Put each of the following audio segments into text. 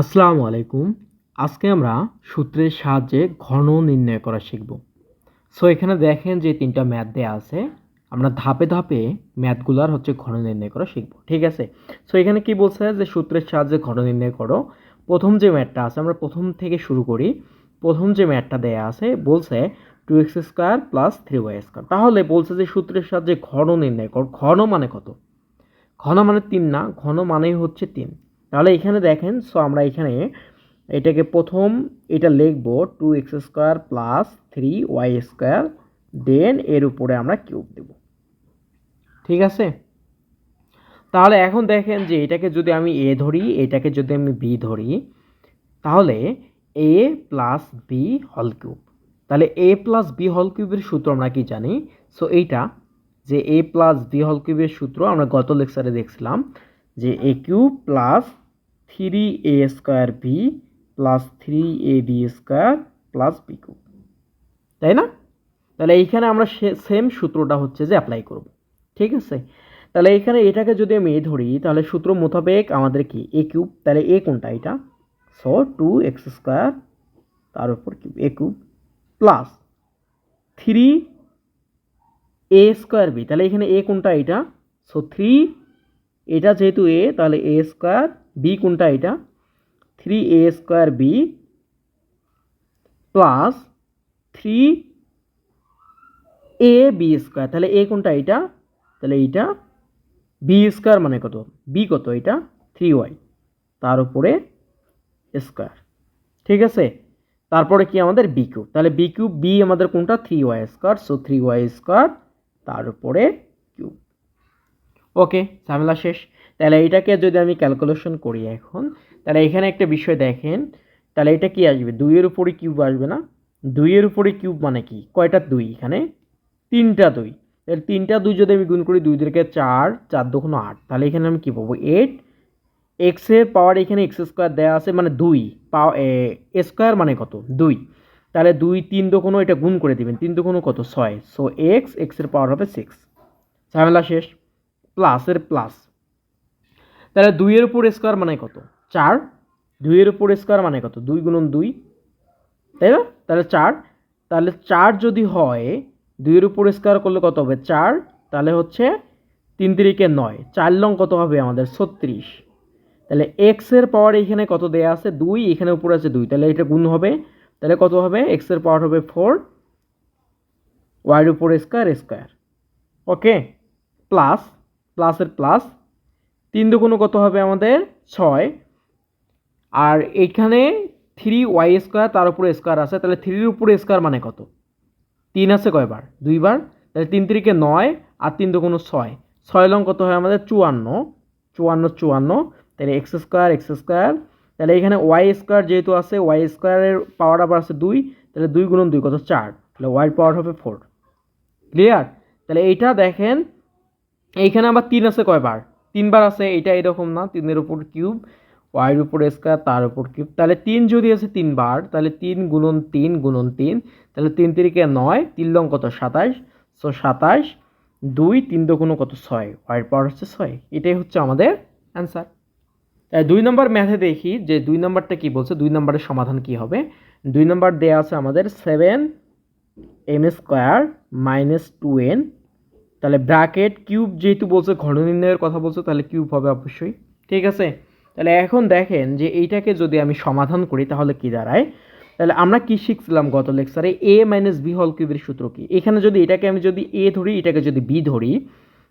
আসসালামু আলাইকুম। আজকে আমরা সূত্রের সাহায্যে ঘন নির্ণয় করা শিখব। সো এখানে দেখেন যে তিনটা ম্যাথ দেওয়া আছে। আমরা ধাপে ধাপে ম্যাথগুলার হচ্ছে ঘন নির্ণয় করা শিখব, ঠিক আছে? সো এখানে কি বলছে যে সূত্রের সাহায্যে ঘন নির্ণয় করো। প্রথম যে ম্যাথটা আছে, আমরা প্রথম থেকে শুরু করি। প্রথম যে ম্যাথটা দেয়া আছে, বলছে two x square plus three y square তাহলে বলছে যে সূত্রের সাহায্যে ঘন নির্ণয় কর। ঘন মানে কত? ঘন মানে তিন না, ঘন মানেই হচ্ছে তিন। তাহলে এখানে দেখেন সো আমরা এখানে এটাকে প্রথম এটা লিখব two x square plus three y square then এর উপরে আমরা কিউব দেব। ঠিক আছে? তাহলে এখন দেখেন যে এটাকে যদি আমি এ ধরি, এটাকে যদি আমি বি ধরি, তাহলে এ প্লাস বি হল কিউব তাহলে এ প্লাস বি হল কিউবের সূত্র আমরা কি জানি? সো এইটা যে এ প্লাস বি হল কিউবের সূত্র আমরা গত লেকচারে দেখছিলাম যে a cube plus three a square b plus three a b square plus b cube. তাই না? তাহলে এইখানে আমরা সেম সূত্রটা হচ্ছে যে অ্যাপ্লাই করব। ঠিক আছে? তাহলে এখানে এটাকে যদি আমি এ ধরি, তাহলে সূত্র মোতাবেক আমাদের কি? A cube. তাহলে এ কোনটা এটা? সো টু এক্স স্কোয়ার তার উপর cube. A cube plus three a square b তাহলে এখানে এ কোনটা এটা? সো থ্রি এটা যেহেতু এ তাহলে এ স্কোয়ার বি কোনটা এটা? Three a square b plus three a b square তাহলে এ কোনটা এটা? তাহলে এইটা বি স্কোয়ার মানে কত? বি কত এটা? থ্রি ওয়াই তার উপরে স্কোয়ার ঠিক আছে? তারপরে কি আমাদের বি কিউব তাহলে বি কিউব বি আমাদের কোনটা? Three y square so three y square তার উপরে কিউব ওকে, ঝামেলা শেষ। তাহলে এইটাকে যদি আমি ক্যালকুলেশন করি এখন, তাহলে এখানে একটা বিষয় দেখেন, তাহলে এটা কি আসবে? দুইয়ের উপরে কিউব আসবে না? দুইয়ের উপরে কিউব মানে কি? কয়টা দুই এখানে? তিনটা দুই। তাহলে তিনটা দুই যদি আমি গুণ করি, দুই দিকে চার চার দুগুণ আট, তাহলে এখানে আমি কী পাবো? এইট এক্সের পাওয়ার এখানে এক্স স্কোয়ার দেওয়া আছে মানে দুই। পাওয়া স্কোয়ার মানে কত? দুই। তাহলে দুই তিন দোকানো এটা গুণ করে দিবেন। তিন দোকানো কত? ছয়। সো এক্স এক্সের পাওয়ার হবে সিক্স ঝামেলা শেষ। প্লাসের প্লাস। তাহলে দুইয়ের উপর স্কোয়ার মানে কত? চার। দুইয়ের উপর স্কোয়ার মানে কত? দুই গুণন দুই। তাই না? তাহলে চার। তাহলে চার যদি হয় দুইয়ের উপর স্কোয়ার করলে কত হবে? চার। তাহলে হচ্ছে তিন তিরিকে নয়। চার লং কত হবে আমাদের? ছত্রিশ। তাহলে এক্সের পাওয়ার এখানে কত দেয়া আছে? দুই। এখানে উপরে আছে দুই। তাহলে এটা গুণ হবে। তাহলে কত হবে? এক্সের পাওয়ার হবে ফোর ওয়াইয়ের উপর স্কোয়ার স্কোয়ার ওকে প্লাস প্লাসের প্লাস। তিন দুগুণো কত হবে আমাদের? ছয়। আর এখানে থ্রি ওয়াই স্কোয়ার তার উপরে স্কোয়ার আছে, তাহলে থ্রির উপরে স্কোয়ার মানে কত? তিন আছে কয়বার? দুইবার। তাহলে তিন তিরিকে নয় আর তিন দুগুণো ছয়। ছয় লং কত হয় আমাদের? চুয়ান্ন। চুয়ান্ন চুয়ান্ন। তাহলে এক্স স্কোয়ার এক্স স্কোয়ার তাহলে এখানে ওয়াই স্কোয়ার যেহেতু আছে ওয়াই স্কোয়ারের পাওয়ার আবার আছে দুই। তাহলে দুই গুণন দুই কত? চার। তাহলে ওয়াই পাওয়ার হবে ফোর ক্লিয়ার তাহলে এইটা দেখেন এইখানে আবার তিন আছে কয়বার? তিনবার আছে, এটা এরকম না, তিনের উপর কিউব, ওয়াইয়ের উপর স্কোয়ার, তার উপর কিউব। তাহলে তিন যদি আছে তিনবার, তাহলে তিন গুণন তিন গুণন তিন, তাহলে তিন তিরিকে নয়, তিন লং কত? সাতাশ। সো সাতাশ, দুই, তিন দুগুণ কত? ছয়। ওয়াইয়ের পাওয়ার হচ্ছে ছয়। এটাই হচ্ছে আমাদের অ্যান্সার দুই নম্বর ম্যাথে দেখি যে দুই নম্বরটা কি বলছে, দুই নম্বরের সমাধান কি হবে? দুই নম্বর দেওয়া আছে আমাদের seven m square minus two n তাহলে ব্র্যাকেট কিউব যেহেতু বলছে ঘন নির্ণয়ের কথা বলছে, তাহলে কিউব হবে অবশ্যই। ঠিক আছে? তাহলে এখন দেখেন যে এইটাকে যদি আমি সমাধান করি, তাহলে কি দাঁড়ায়? তাহলে আমরা কি শিখছিলাম গত লেকচারে? এ মাইনাস বি হল কিউবের সূত্র কি? এখানে যদি এটাকে আমি যদি এ ধরি, এটাকে যদি বি ধরি,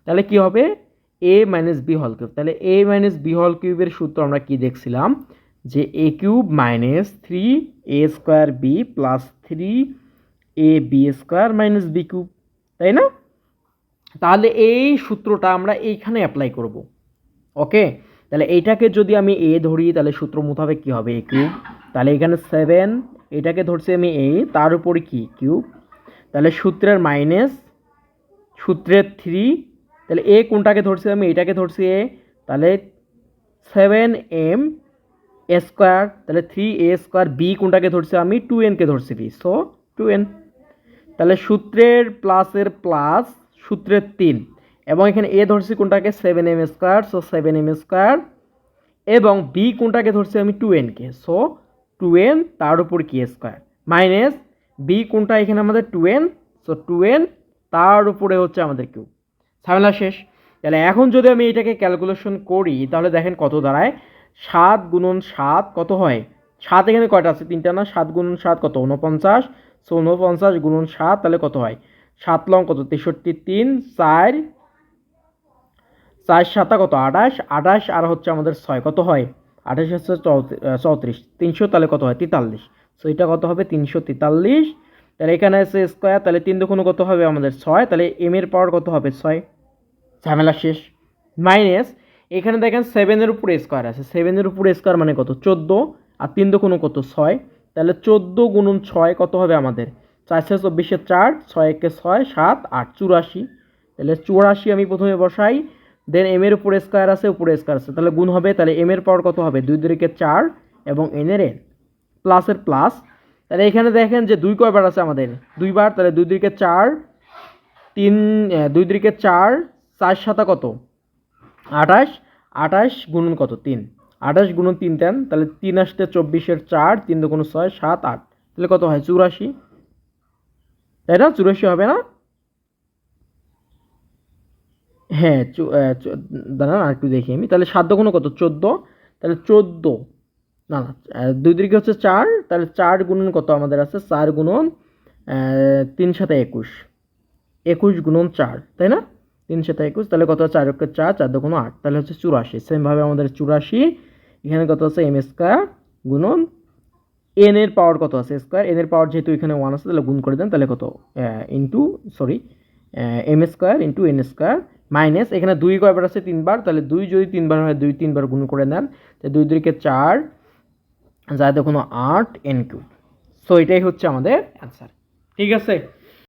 তাহলে কি হবে? এ মাইনাস বি হল কিউব তাহলে এ মাইনাস বি হল কিউবের সূত্র আমরা কি দেখছিলাম? যে a cube minus three a square b plus three a b square minus b cube তাই না? তাহলে এই সূত্রটা আমরা এইখানে অ্যাপ্লাই করব। ওকে তাহলে এইটাকে যদি আমি এ ধরি, তাহলে সূত্র মোতাবেক কী হবে? এ কিউব তাহলে এখানে সেভেন এটাকে ধরছি আমি এ তার উপরে কি? কিউব তাহলে সূত্রের মাইনাস সূত্রের থ্রি তাহলে এ কোনটাকে ধরছি আমি? এটাকে ধরছি এ তাহলে সেভেন এম এ স্কোয়ার তাহলে থ্রি এ স্কোয়ার বি কোনটাকে ধরছি আমি? টু এনকে ধরছি বি সো টু এন তাহলে সূত্রের প্লাসের প্লাস সূত্রের তিন। এবং এখানে এ ধরছি কোনটাকে? Seven m square so seven m square এবং বি কোনটাকে ধরছি আমি টু এনকে সো টু এন তার উপর কি স্কোয়ার মাইনাস বি কোনটা এখানে আমাদের two n so two n তার উপরে হচ্ছে আমাদের কিউ ঝামেলা শেষ। তাহলে এখন যদি আমি এটাকে ক্যালকুলেশন করি, তাহলে দেখেন কত দাঁড়ায়? সাত গুণন সাত কত হয়? সাত এখানে কয়টা আছে? তিনটা না? সাত গুণন সাত কত? উনপঞ্চাশ সো উনপঞ্চাশ গুণন সাত তাহলে কত হয়? সাত লং কত? তেষট্টি তিন, চার চার সাতা কত? আঠাশ আঠাশ আর হচ্ছে আমাদের ছয়, কত হয়? আঠাশ হচ্ছে চৌত্রিশ, তিনশো তাহলে কত হয়? তেতাল্লিশ। সো এটা কত হবে? তিনশো তেতাল্লিশ। তাহলে এখানে আছে স্কোয়ার তাহলে তিন দুগুণ কত হবে? আমাদের ছয়। তাহলে এম এর পাওয়ার কত হবে? ছয়। ঝামেলা শেষ। মাইনাস এখানে দেখেন সেভেনের উপরে স্কোয়ার আছে। সেভেনের উপরে স্কোয়ার মানে কত? চোদ্দ। আর তিন দুগুণ কত? ছয়। তাহলে চোদ্দ গুণন ছয় কত হবে আমাদের? চারশো চব্বিশে চার ছয় একে ছয়, সাত, আট, চুরাশি। তাহলে চুরাশি আমি প্রথমে বসাই দেন এম এর উপরে স্কোয়ার আছে, উপরে স্কোয়ার আছে। তাহলে গুণ হবে, তাহলে এম এর পাওয়ার কত হবে? দুই দুরিকে চার এবং এন এর এন প্লাসের প্লাস তাহলে এখানে দেখেন যে দুই কয়বার আছে আমাদের? দুইবার, তাহলে দুই দিকে চার, তিন দুই দিকে চার চার সাতা কত? আঠাশ আঠাশ গুণন কত? তিন। আঠাশ গুণন তিন তেন তাহলে তিন আসতে চব্বিশের চার, তিন দুগুণ ছয়, সাত, আট। তাহলে কত হয়? চুরাশি। তাই না চুরাশি হবে না? হ্যাঁ দাঁড়ান আর একটু দেখি আমি। তাহলে সাত দুগুণ কত? চোদ্দ। তাহলে চোদ্দ। না না দুই দিকে হচ্ছে চার। তাহলে চার গুণন কত আমাদের আছে? চার গুণন তিন সাথে একুশ। একুশ গুণন চার, তাই না? তিন সাথে একুশ, তাহলে কত? চার একে চার চার দুগুণ আট। তাহলে হচ্ছে চুরাশি। সেমভাবে আমাদের চুরাশি, এখানে কত আছে? এম স্কোয়ার গুণন এন এর পাওয়ার কত আছে? স্কোয়ার এন এর পাওয়ার যেহেতু এখানে ওয়ান আছে, তাহলে গুণ করে দেন, তাহলে কত? Into sorry m square into n square minus এখানে দুই কয়বার আছে? তিনবার, তাহলে দুই যদি তিনবার হয়, দুই তিনবার গুণ করে নেন, তাহলে দুই দুইকে চার, যা দেখুন, আট এন কিউব সো এটাই হচ্ছে আমাদের অ্যান্সার ঠিক আছে?